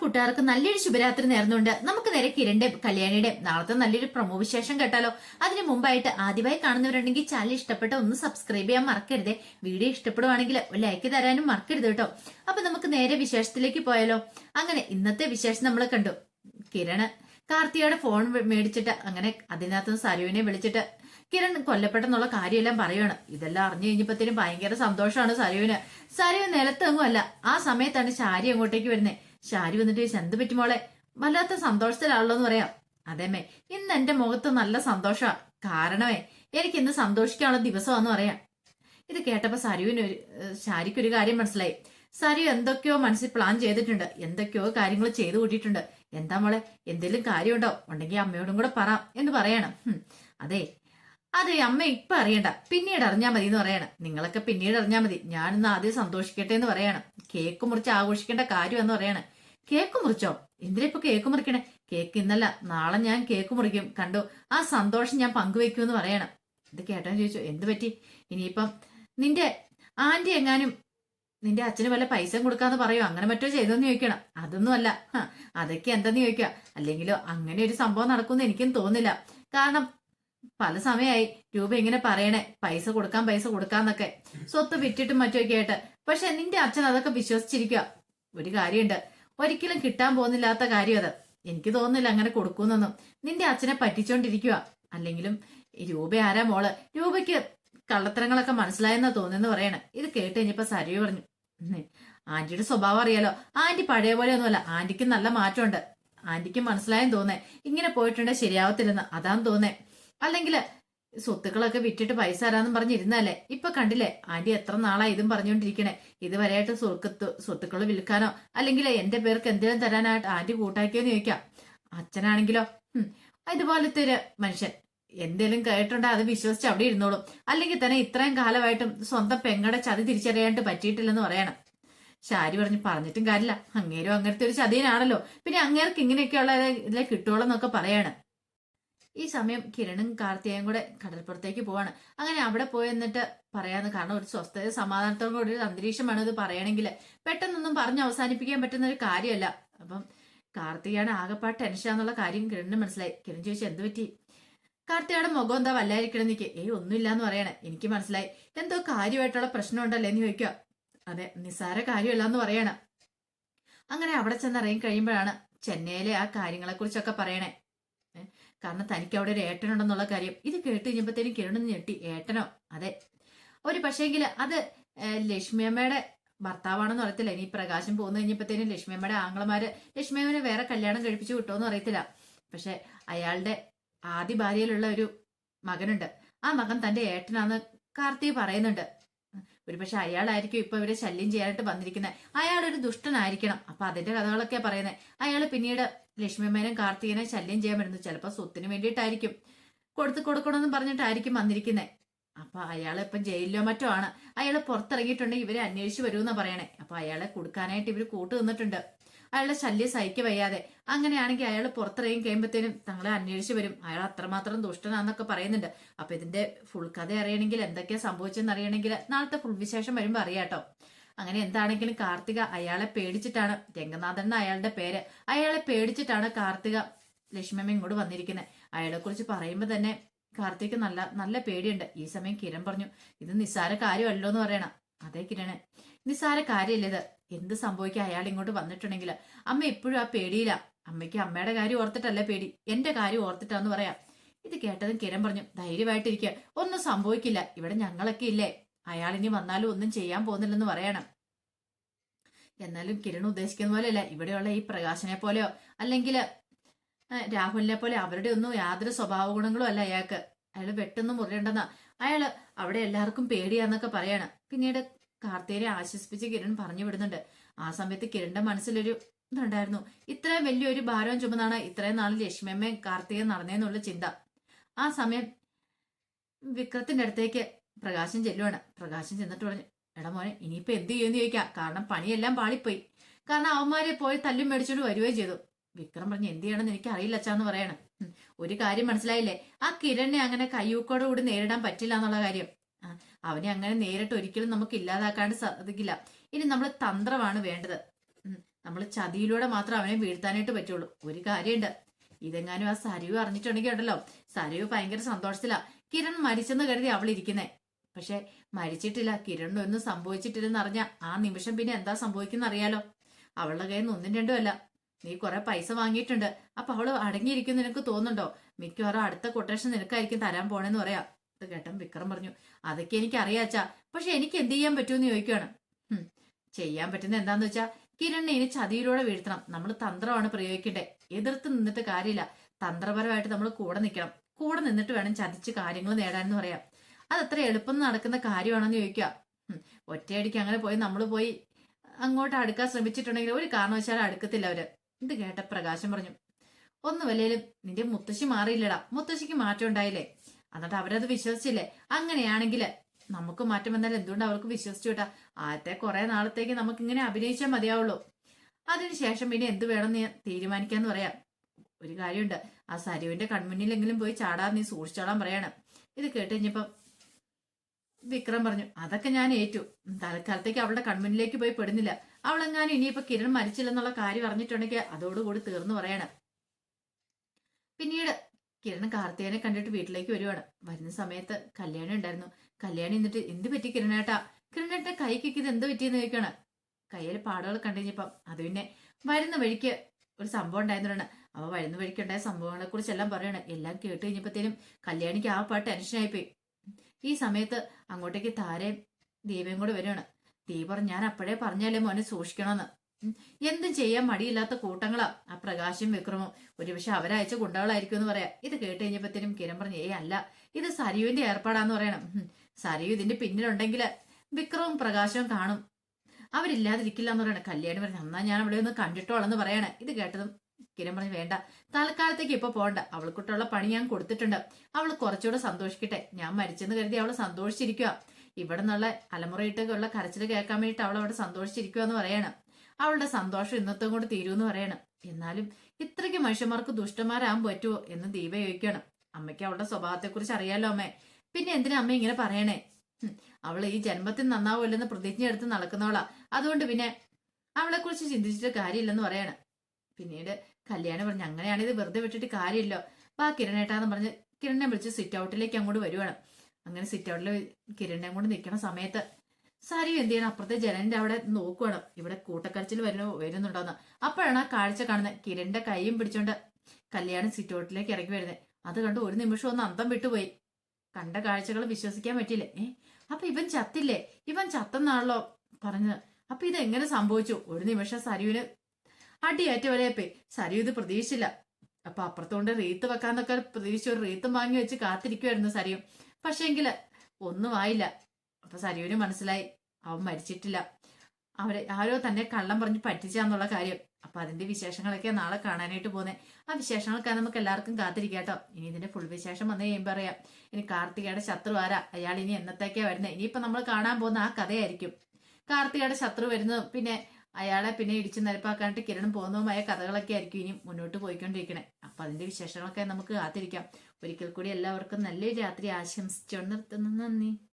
കൂട്ടുകാർക്ക് നല്ലൊരു ശുഭരാത്രി നേർന്നുകൊണ്ട് നമുക്ക് നേരെ കിരണിന്റെ കല്യാണിയുടെ നാളത്തെ നല്ലൊരു പ്രൊമോ വിശേഷം കേട്ടാലോ. അതിന് മുമ്പായിട്ട് ആദ്യമായി കാണുന്നവരുണ്ടെങ്കിൽ ചാനൽ ഇഷ്ടപ്പെട്ട ഒന്ന് സബ്സ്ക്രൈബ് ചെയ്യാൻ മറക്കരുത്. വീഡിയോ ഇഷ്ടപ്പെടുവാണെങ്കിൽ ലൈക്ക് തരാനും മറക്കരുത് കേട്ടോ. അപ്പൊ നമുക്ക് നേരെ വിശേഷത്തിലേക്ക് പോയാലോ. അങ്ങനെ ഇന്നത്തെ വിശേഷം നമ്മൾ കണ്ടു. കിരണ് കാർത്തികയുടെ ഫോൺ മേടിച്ചിട്ട് അങ്ങനെ അതിനകത്ത് സരുവിനെ വിളിച്ചിട്ട് കിരൺ കൊല്ലപ്പെട്ടെന്നുള്ള കാര്യമെല്ലാം പറയുകയാണ് ഇതെല്ലാം അറിഞ്ഞു കഴിഞ്ഞപ്പോഴത്തേനും ഭയങ്കര സന്തോഷമാണ് സരുവിന്. സരു നിലത്തെങ്ങും അല്ല. ആ സമയത്താണ് ശാരി അങ്ങോട്ടേക്ക് വരുന്നത് ശാരി വന്നിട്ട് ചോദിച്ചു, എന്ത് പറ്റി മോളെ? വല്ലാത്ത സന്തോഷത്തിലാണല്ലോ എന്ന് പറയാം. അതേമേ ഇന്ന് എന്റെ മുഖത്ത് നല്ല സന്തോഷമാ കാരണമേ എനിക്ക് ഇന്ന് സന്തോഷിക്കാനുള്ള ദിവസമാണെന്ന് പറയാം. ഇത് കേട്ടപ്പോ സരുവിന് ഒരു ഏഹ്, ശാരിക്കൊരു കാര്യം മനസ്സിലായി. സരു എന്തൊക്കെയോ മനസ്സിൽ പ്ലാൻ ചെയ്തിട്ടുണ്ട്. എന്തൊക്കെയോ കാര്യങ്ങൾ ചെയ്തു കൂട്ടിയിട്ടുണ്ട്. എന്താ മോളെ എന്തെങ്കിലും കാര്യമുണ്ടോ? ഉണ്ടെങ്കിൽ അമ്മയോടും കൂടെ പറ എന്ന് പറയണം. അതെ അതെ അമ്മ ഇപ്പൊ അറിയണ്ട. പിന്നീട് അറിഞ്ഞാ മതി എന്ന് പറയണം. നിങ്ങളൊക്കെ പിന്നീട് അറിഞ്ഞാ മതി. ഞാനിന്ന് ആദ്യം സന്തോഷിക്കട്ടെ എന്ന് പറയണം. കേക്ക് മുറിച്ച് ആഘോഷിക്കേണ്ട കാര്യം എന്ന് പറയണം. കേക്ക് മുറിച്ചോ? എന്തിനാ ഇപ്പൊ കേക്ക് മുറിക്കണേ? കേക്ക് ഇന്നല്ല നാളെ ഞാൻ കേക്ക് മുറിക്കും. കണ്ടു? ആ സന്തോഷം ഞാൻ പങ്കുവെക്കും എന്ന് പറയണം. ഇത് കേട്ടോ ചോദിച്ചു എന്ത് പറ്റി? ഇനിയിപ്പം നിന്റെ ആന്റി എങ്ങാനും നിന്റെ അച്ഛന് വല്ല പൈസ കൊടുക്കാന്ന് പറയോ? അങ്ങനെ മറ്റോ ചെയ്തോന്ന് ചോദിക്കണം. അതൊന്നും അല്ല. അതൊക്കെ എന്തെന്ന് ചോദിക്കുക. അല്ലെങ്കിലോ അങ്ങനെ ഒരു സംഭവം നടക്കുമെന്ന് എനിക്കും തോന്നില്ല കാരണം പല സമയമായി രൂപ ഇങ്ങനെ പറയണേ. പൈസ കൊടുക്കാൻ പൈസ കൊടുക്കാന്നൊക്കെ. സ്വത്ത് വിറ്റിട്ടും മറ്റൊക്കെ ആയിട്ട്. പക്ഷെ നിന്റെ അച്ഛൻ അതൊക്കെ വിശ്വസിച്ചിരിക്കുക ഒരു കാര്യമുണ്ട്. ഒരിക്കലും കിട്ടാൻ പോകുന്നില്ലാത്ത കാര്യം അത് എനിക്ക് തോന്നുന്നില്ല അങ്ങനെ കൊടുക്കൂന്നൊന്നും നിന്റെ അച്ഛനെ പറ്റിച്ചോണ്ടിരിക്കുക അല്ലെങ്കിലും രൂപ ആരാ മോൾ? രൂപയ്ക്ക് കള്ളത്തരങ്ങളൊക്കെ മനസ്സിലായെന്നാ തോന്നുന്നു പറയണേ. ഇത് കേട്ട് കഴിഞ്ഞപ്പോ സരിയ പറഞ്ഞു ആന്റിയുടെ സ്വഭാവം അറിയാലോ. ആന്റി പഴയ പോലെ ഒന്നുമല്ല ആന്റിക്ക് നല്ല മാറ്റമുണ്ട്. ആന്റിക്ക് മനസ്സിലായെന്ന് തോന്നേ. ഇങ്ങനെ പോയിട്ടുണ്ടെ ശരിയാവത്തില്ലെന്ന്. അതാന്ന് തോന്നേ. അല്ലെങ്കിൽ സ്വത്തുക്കളൊക്കെ വിറ്റിട്ട് പൈസ തരാന്നും പറഞ്ഞിരുന്നല്ലേ ഇപ്പൊ കണ്ടില്ലേ ആന്റി എത്ര നാളായി ഇതും പറഞ്ഞുകൊണ്ടിരിക്കണേ ഇതുവരെയായിട്ട് സ്വത്ത് സ്വത്തുക്കൾ വിൽക്കാനോ അല്ലെങ്കിൽ എന്റെ പേർക്ക് എന്തെങ്കിലും തരാനായിട്ട് ആന്റി കൂട്ടാക്കിയോന്ന് ചോദിക്കാം. അച്ഛനാണെങ്കിലോ ഇതുപോലത്തെ ഒരു മനുഷ്യൻ. എന്തേലും കേട്ടുണ്ടോ അത് വിശ്വസിച്ച് അവിടെ ഇരുന്നോളും. അല്ലെങ്കിൽ തന്നെ ഇത്രയും കാലമായിട്ടും സ്വന്തം പെങ്ങടെ ചതി തിരിച്ചറിയാണ്ട് പറ്റിയിട്ടില്ലെന്ന് പറയണം. ശാരി പറഞ്ഞു പറഞ്ഞിട്ടും കാര്യമില്ല. അങ്ങേരും അങ്ങനത്തെ ഒരു ചതിയനാണല്ലോ. പിന്നെ അങ്ങേർക്ക് ഇങ്ങനെയൊക്കെയുള്ള ഇതിലെ കിട്ടുള്ളൂ എന്നൊക്കെ പറയാണ്. ഈ സമയം കിരണും കാർത്തികയും കൂടെ കടൽപ്പുറത്തേക്ക് പോവാണ്. അങ്ങനെ അവിടെ പോയി എന്നിട്ട് പറയാന്ന് കാരണം ഒരു സ്വസ്ഥത സമാധാനത്തോടു കൂടി ഒരു അന്തരീക്ഷമാണ് ഇത് പറയണമെങ്കിൽ പെട്ടെന്നൊന്നും പറഞ്ഞ് അവസാനിപ്പിക്കാൻ പറ്റുന്ന ഒരു കാര്യമല്ല. അപ്പം കാർത്തികയാണ് ആകെപ്പാട് ടെൻഷൻ എന്നുള്ള കാര്യം കിരണിന് മനസ്സിലായി. കിരൺ ചോദിച്ചു എന്ത് പറ്റി? കാർത്തികയുടെ മുഖം എന്താ വല്ലായിരിക്കണം എനിക്ക്. ഏയ് ഒന്നുമില്ല എന്ന് പറയണേ. എനിക്ക് മനസ്സിലായി. എന്തോ കാര്യമായിട്ടുള്ള പ്രശ്നം ഉണ്ടല്ലേ എന്ന് ചോദിക്കുക. അതെ നിസ്സാര കാര്യമല്ല എന്ന് പറയണം. അങ്ങനെ അവിടെ ചെന്ന് ഇറങ്ങി കഴിയുമ്പോഴാണ് ചെന്നൈയിലെ ആ കാര്യങ്ങളെ കുറിച്ചൊക്കെ പറയണേ. കാരണം തനിക്ക് അവിടെ ഒരു ഏട്ടനുണ്ടെന്നുള്ള കാര്യം. ഇത് കേട്ട് കഴിഞ്ഞപ്പോഴത്തേനും കിരണ് ഞെട്ടി. ഏട്ടനോ? അതെ. ഒരു പക്ഷേങ്കിൽ അത് ലക്ഷ്മിയമ്മയുടെ ഭർത്താവാണെന്ന് അറിയത്തില്ല. ഇനി പ്രകാശം പോന്നു കഴിഞ്ഞപ്പോഴത്തേനും ലക്ഷ്മിയമ്മയുടെ ആംഗ്ലമാര് ലക്ഷ്മിയമ്മനെ വേറെ കല്യാണം കഴിപ്പിച്ചു വിട്ടോന്ന് അറിയത്തില്ല. പക്ഷെ അയാളുടെ ആദ്യ ഭാര്യയിലുള്ള ഒരു മകനുണ്ട്. ആ മകൻ തന്റെ ഏട്ടനാന്ന് കാർത്തി പറയുന്നുണ്ട്. ഒരുപക്ഷെ അയാളായിരിക്കും ഇപ്പൊ ഇവരെ ശല്യം ചെയ്യാനായിട്ട് വന്നിരിക്കുന്നത് അയാൾ ഒരു ദുഷ്ടനായിരിക്കണം. അപ്പൊ അതിന്റെ കഥകളൊക്കെ പറയുന്നത് അയാൾ പിന്നീട് ലക്ഷ്മിമേനും കാർത്തികനെ ശല്യം ചെയ്യാൻ വരുന്നു ചിലപ്പോ സ്വത്തിന് വേണ്ടിയിട്ടായിരിക്കും. കൊടുത്ത് കൊടുക്കണമെന്ന് പറഞ്ഞിട്ടായിരിക്കും വന്നിരിക്കുന്നത് അപ്പൊ അയാൾ ഇപ്പം ജയിലിലോ മറ്റോ ആണ്. അയാൾ പുറത്തിറങ്ങിയിട്ടുണ്ടെങ്കിൽ ഇവരെ അന്വേഷിച്ച് വരുമെന്നാ പറയണേ. അപ്പൊ അയാളെ കൊടുക്കാനായിട്ട് ഇവർ കൂട്ടു നിന്നിട്ടുണ്ട്. അയാളുടെ ശല്യം സഹിക്ക വയ്യാതെ. അങ്ങനെയാണെങ്കിൽ അയാൾ പുറത്തിറങ്ങി കഴിയുമ്പോഴത്തേനും തങ്ങളെ അന്വേഷിച്ച് വരും. അയാൾ അത്രമാത്രം ദുഷ്ടനാന്നൊക്കെ പറയുന്നുണ്ട്. അപ്പൊ ഇതിന്റെ ഫുൾ കഥ അറിയണമെങ്കിൽ എന്തൊക്കെയാ സംഭവിച്ചെന്ന് അറിയണമെങ്കിൽ നാളത്തെ ഫുൾ വിശേഷം വരുമ്പോ അറിയാട്ടോ അങ്ങനെ എന്താണെങ്കിലും കാർത്തിക അയാളെ പേടിച്ചിട്ടാണ്. രംഗനാഥൻ എന്ന അയാളുടെ പേര്. അയാളെ പേടിച്ചിട്ടാണ് കാർത്തിക ലക്ഷ്മമ്മ ഇങ്ങോട്ട് വന്നിരിക്കുന്നത് അയാളെ കുറിച്ച് പറയുമ്പോ തന്നെ കാർത്തിക് നല്ല നല്ല പേടിയുണ്ട്. ഈ സമയം കിരൺ പറഞ്ഞു ഇത് നിസ്സാര കാര്യമല്ലോ എന്ന് പറയണം. അതെ കിരണ്. നിസ്സാര കാര്യമല്ല ഇത്? എന്ത് സംഭവിക്കുക അയാൾ ഇങ്ങോട്ട് വന്നിട്ടുണ്ടെങ്കിൽ അമ്മ എപ്പോഴും ആ പേടിയില്ല അമ്മയ്ക്ക് അമ്മയുടെ കാര്യം ഓർത്തിട്ടല്ല പേടി. എന്റെ കാര്യം ഓർത്തിട്ടാന്ന് പറയാം. ഇത് കേട്ടതും കിരൺ പറഞ്ഞു ധൈര്യമായിട്ടിരിക്കുക ഒന്നും സംഭവിക്കില്ല. ഇവിടെ ഞങ്ങളൊക്കെ ഇല്ലേ? അയാൾ ഇനി വന്നാലും ഒന്നും ചെയ്യാൻ പോകുന്നില്ലെന്ന് പറയണം. എന്നാലും കിരൺ ഉദ്ദേശിക്കുന്ന പോലെയല്ല. ഇവിടെയുള്ള ഈ പ്രകാശനെ പോലെയോ അല്ലെങ്കിൽ രാഹുലിനെ പോലെ അവരുടെ ഒന്നും യാതൊരു സ്വഭാവ ഗുണങ്ങളും അല്ല അയാൾക്ക്. അയാൾ വെട്ടൊന്നും മുറിയണ്ടെന്നാ അയാൾ അവിടെ എല്ലാവർക്കും പേടിയാന്നൊക്കെ പറയാണ്. പിന്നീട് കാർത്തികനെ ആശ്വസിപ്പിച്ച് കിരൺ പറഞ്ഞു വിടുന്നുണ്ട്. ആ സമയത്ത് കിരണിന്റെ മനസ്സിലൊരു ഇതുണ്ടായിരുന്നു. ഇത്രയും വലിയൊരു ഭാരവും ചുമന്നാണ് ഇത്രയും നാൾ ലക്ഷ്മിയമ്മയും കാർത്തികയും നടന്നേന്നുള്ള ചിന്ത. ആ സമയം വിക്രത്തിന്റെ അടുത്തേക്ക് പ്രകാശം ചെല്ലുവാണ്. പ്രകാശം ചെന്നിട്ട് പറഞ്ഞു എടാ മോനെ ഇനിയിപ്പോ എന്ത് ചെയ്യുമെന്ന് ചോദിക്കാം. കാരണം പണിയെല്ലാം പാളിപ്പോയി. കാരണം അവന്മാരെ പോയി തല്ലും മേടിച്ചോണ്ട് വരികയും ചെയ്തു. വിക്രം പറഞ്ഞു എന്ത് ചെയ്യണമെന്ന് എനിക്ക് അറിയില്ല അച്ഛാന്ന് പറയണം. ഒരു കാര്യം മനസ്സിലായില്ലേ? ആ കിരണിനെ അങ്ങനെ കയ്യൂക്കോടെ കൂടി നേരിടാൻ പറ്റില്ല എന്നുള്ള കാര്യം. അവനെ അങ്ങനെ നേരിട്ട് ഒരിക്കലും നമുക്ക് ഇല്ലാതാക്കാണ്ട് സാധിക്കില്ല. ഇനി നമ്മൾ തന്ത്രമാണ് വേണ്ടത്. നമ്മൾ ചതിയിലൂടെ മാത്രം അവനെ വീഴ്ത്താനായിട്ട് പറ്റുള്ളൂ. ഒരു കാര്യമുണ്ട് ഇതെങ്ങാനും ആ സരിവ് അറിഞ്ഞിട്ടുണ്ടെങ്കിൽ ഉണ്ടല്ലോ. സരിവ് ഭയങ്കര സന്തോഷത്തിലാ. കിരൺ മരിച്ചെന്ന് കരുതി അവൾ ഇരിക്കുന്നേ. പക്ഷെ മരിച്ചിട്ടില്ല. കിരണിനൊന്നും സംഭവിച്ചിട്ടില്ലെന്ന് അറിഞ്ഞ ആ നിമിഷം പിന്നെ എന്താ സംഭവിക്കുന്ന അറിയാലോ. അവളുടെ കയ്യിൽ നിന്ന് ഒന്നും രണ്ടും അല്ല. നീ കുറെ പൈസ വാങ്ങിയിട്ടുണ്ട്. അപ്പൊ അവൾ അടങ്ങിയിരിക്കും നിനക്ക് തോന്നുന്നുണ്ടോ? മിക്കവാറും അടുത്ത കൊട്ടേഷൻ നിനക്കായിരിക്കും തരാൻ പോണെന്ന് പറയാ. ഇത് കേട്ടൻ വിക്രം പറഞ്ഞു അതൊക്കെ എനിക്ക് അറിയാച്ചാ പക്ഷെ എനിക്ക് എന്ത് ചെയ്യാൻ പറ്റുമെന്ന് ചോദിക്കുകയാണ് ചെയ്യാൻ പറ്റുന്ന എന്താന്ന് വെച്ചാ കിരണിനെ ഇനി ചതിയിലൂടെ വീഴ്ത്തണം. നമ്മൾ തന്ത്രമാണ് പ്രയോഗിക്കേണ്ടത് എതിർത്ത് നിന്നിട്ട് കാര്യമില്ല. തന്ത്രപരമായിട്ട് നമ്മൾ കൂടെ നിൽക്കണം. കൂടെ നിന്നിട്ട് വേണം ചതിച്ച് കാര്യങ്ങൾ നേടാനെന്ന് പറയാം അത് അത്ര എളുപ്പം നടക്കുന്ന കാര്യമാണെന്ന് ചോദിക്കുക ഒറ്റയടിക്ക് അങ്ങനെ പോയി നമ്മൾ പോയി അങ്ങോട്ട് അടുക്കാൻ ശ്രമിച്ചിട്ടുണ്ടെങ്കിൽ ഒരു കാരണവശാലും അടുക്കത്തില്ല അവർ. ഇത് കേട്ട പ്രകാശം പറഞ്ഞു ഒന്നുമല്ലേലും നിന്റെ മുത്തശ്ശി മാറിയില്ലടാ. മുത്തശ്ശിക്ക് മാറ്റം ഉണ്ടായില്ലേ? എന്നിട്ട് അവരത് വിശ്വസിച്ചില്ലേ? അങ്ങനെയാണെങ്കിൽ നമുക്ക് മാറ്റം വന്നാൽ എന്തുകൊണ്ട് അവർക്ക് വിശ്വസിച്ചു കേട്ടാ ആദ്യത്തെ കുറെ നാളത്തേക്ക് നമുക്ക് ഇങ്ങനെ അഭിനയിച്ചാൽ മതിയാവുള്ളൂ അതിനുശേഷം പിന്നെ എന്ത് വേണമെന്ന് ഞാൻ തീരുമാനിക്കാന്ന് പറയാം. ഒരു കാര്യമുണ്ട്. ആ സരുവിന്റെ കൺമുന്നിലെങ്കിലും പോയി ചാടാൻ നീ സൂക്ഷിച്ചോളാൻ പറയാണ്. ഇത് കേട്ട് കഴിഞ്ഞപ്പം വിക്രം പറഞ്ഞു അതൊക്കെ ഞാൻ ഏറ്റു. തൽക്കാലത്തേക്ക് അവളുടെ കൺമുന്നിലേക്ക് പോയി പെടുന്നില്ല. അവളെങ്ങാനും ഇനിയിപ്പോ കിരൺ മരിച്ചില്ലെന്നുള്ള കാര്യം അറിഞ്ഞിട്ടുണ്ടെങ്കിൽ അതോടുകൂടി തീർന്നു പറയാണ്. പിന്നീട് കിരൺ കാർത്തികനെ കണ്ടിട്ട് വീട്ടിലേക്ക് വരുവാണ്. വരുന്ന സമയത്ത് കല്യാണി ഉണ്ടായിരുന്നു. കല്യാണി എന്നിട്ട് എന്ത് പറ്റി കിരണേട്ടാ? കിരണേട്ട കൈ ഇത് എന്ത് പറ്റിയെന്ന് ചോദിക്കാണ് കയ്യിൽ പാടുകൾ കണ്ടുകഴിഞ്ഞപ്പം അത് പിന്നെ വരുന്ന വഴിക്ക് ഒരു സംഭവം ഉണ്ടായിരുന്നു അവ വരുന്ന വഴിക്ക് ഉണ്ടായ സംഭവങ്ങളെ കുറിച്ച് എല്ലാം പറയണം. എല്ലാം കേട്ട് കഴിഞ്ഞപ്പോഴത്തേനും കല്യാണിക്ക് ആ പാട്ട് ടെൻഷനായിപ്പോയി ഈ സമയത്ത് അങ്ങോട്ടേക്ക് താരയും ദീപയും കൂടെ വരുവാണ്. ദീപ പറഞ്ഞു ഞാൻ അപ്പോഴേ പറഞ്ഞാലേ മോനെ സൂക്ഷിക്കണമെന്ന്. എന്തും ചെയ്യാൻ മടിയില്ലാത്ത കൂട്ടങ്ങളാ ആ പ്രകാശം വിക്രമം. ഒരുപക്ഷെ അവരയച്ച ഗുണ്ടകളായിരിക്കും എന്ന് പറയാം. ഇത് കേട്ട് കഴിഞ്ഞപ്പോഴത്തേനും കിരൺ പറഞ്ഞു ഏ അല്ല ഇത് സരിയുവിന്റെ ഏർപ്പാടാന്ന് പറയണം. സരിയു ഇതിന്റെ പിന്നിലുണ്ടെങ്കിൽ വിക്രവും പ്രകാശവും കാണും. അവരില്ലാതിരിക്കില്ല എന്ന് പറയണം. കല്യാണി പറഞ്ഞു എന്നാ ഞാൻ അവിടെ ഒന്ന് കണ്ടിട്ടോളെന്ന് പറയണേ. ഇത് കേട്ടതും കിരൺ പറഞ്ഞു വേണ്ട തൽക്കാലത്തേക്ക് ഇപ്പൊ പോണ്ട. അവൾക്കിട്ടുള്ള പണി ഞാൻ കൊടുത്തിട്ടുണ്ട്. അവൾ കുറച്ചുകൂടെ സന്തോഷിക്കട്ടെ. ഞാൻ മരിച്ചെന്ന് കരുതി അവൾ സന്തോഷിച്ചിരിക്കുക ഇവിടെ നിന്നുള്ള അലമുറയിട്ടൊക്കെയുള്ള കരച്ചിൽ കേൾക്കാൻ വേണ്ടിയിട്ട് അവൾ അവിടെ സന്തോഷിച്ചിരിക്കുക എന്ന് പറയണം. അവളുടെ സന്തോഷം ഇന്നത്തെ കൊണ്ട് തീരുമെന്ന് പറയണം. എന്നാലും ഇത്രയ്ക്ക് മനുഷ്യന്മാർക്ക് ദുഷ്ടന്മാരാകാൻ പറ്റുമോ എന്ന് ദീപ ചോദിക്കണം. അമ്മയ്ക്ക് അവളുടെ സ്വഭാവത്തെക്കുറിച്ച് അറിയാലോ അമ്മേ? പിന്നെ എന്തിനാ അമ്മ ഇങ്ങനെ പറയണേ? അവൾ ഈ ജന്മത്തിൽ നന്നാവില്ലെന്ന് പ്രതിജ്ഞ എടുത്ത് നടക്കുന്നവളാ. അതുകൊണ്ട് പിന്നെ അവളെ കുറിച്ച് ചിന്തിച്ചിട്ട് കാര്യമില്ലെന്ന് പറയണം. പിന്നീട് കല്യാണം പറഞ്ഞു അങ്ങനെയാണെങ്കിൽ വെറുതെ വിട്ടിട്ട് കാര്യമില്ലോ. ആ കിരണേട്ടാന്ന് പറഞ്ഞ് കിരണിനെ വിളിച്ച് സിറ്റ് ഔട്ടിലേക്ക് അങ്ങോട്ട് വരുവാണ്. അങ്ങനെ സിറ്റ് ഔട്ടിൽ കിരണിനെ കൊണ്ട് നിൽക്കണ സമയത്ത് സാരി എന്ത് ചെയ്യണം? അപ്പുറത്തെ ജനലിന്റെ അവിടെ നോക്കുവാണ്. ഇവിടെ കൂട്ടക്കരച്ചിൽ വരുന്നു വരുന്നുണ്ടോന്ന്. അപ്പോഴാണ് ആ കാഴ്ച കാണുന്നത്. കിരണിന്റെ കൈയും പിടിച്ചോണ്ട് കല്യാണം സിറ്റ് ഔട്ടിലേക്ക് ഇറങ്ങി വരുന്നത് അത് കണ്ട് ഒരു നിമിഷം ഒന്ന് അന്തം വിട്ടുപോയി. കണ്ട കാഴ്ചകൾ വിശ്വസിക്കാൻ പറ്റിയില്ലേ? ഏ? അപ്പൊ ഇവൻ ചത്തില്ലേ? ഇവൻ ചത്തെന്നാണല്ലോ പറഞ്ഞത് അപ്പൊ ഇത് എങ്ങനെ സംഭവിച്ചു? ഒരു നിമിഷം സരുവിന് അടിയേറ്റ വരെയപ്പേ സരു ഇത് പ്രതീക്ഷിച്ചില്ല. അപ്പൊ അപ്പുറത്തോണ്ട് റീത്ത് വെക്കാന്നൊക്കെ പ്രതീക്ഷിച്ചു ഒരു റീത്തും വാങ്ങി വെച്ച് കാത്തിരിക്കുമായിരുന്നു സരിയും. പക്ഷേങ്കിൽ ഒന്നും ആയില്ല. അപ്പൊ സരുവിന് മനസ്സിലായി. അവൻ മരിച്ചിട്ടില്ല. അവരെ ആരോ തന്നെ കള്ളം പറഞ്ഞ് പറ്റിച്ചാന്നുള്ള കാര്യം. അപ്പൊ അതിന്റെ വിശേഷങ്ങളൊക്കെ നാളെ കാണാനായിട്ട് പോകുന്നത് ആ വിശേഷങ്ങളൊക്കെ നമുക്ക് എല്ലാവർക്കും കാത്തിരിക്കാം കേട്ടോ. ഇനി ഇതിന്റെ ഫുൾ വിശേഷം വന്നു കഴിയുമ്പോൾ അറിയാം ഇനി കാർത്തികയുടെ ശത്രു ആരാ? അയാൾ ഇനി എന്നത്തേക്കാ വരുന്നത് ഇനിയിപ്പോ നമ്മൾ കാണാൻ പോകുന്ന ആ കഥയായിരിക്കും. കാർത്തികയുടെ ശത്രു വരുന്നതും പിന്നെ അയാളെ പിന്നെ ഇടിച്ചു നിരപ്പാക്കാണ്ട് കിരണം പോകുന്നതുമായ കഥകളൊക്കെ ആയിരിക്കും ഇനി മുന്നോട്ട് പോയിക്കൊണ്ടിരിക്കണേ. അപ്പൊ അതിന്റെ വിശേഷങ്ങളൊക്കെ നമുക്ക് കാത്തിരിക്കാം. ഒരിക്കൽ കൂടി എല്ലാവർക്കും നല്ലൊരു രാത്രി ആശംസിച്ചുകൊണ്ട് നിർത്തുന്നു. നന്ദി.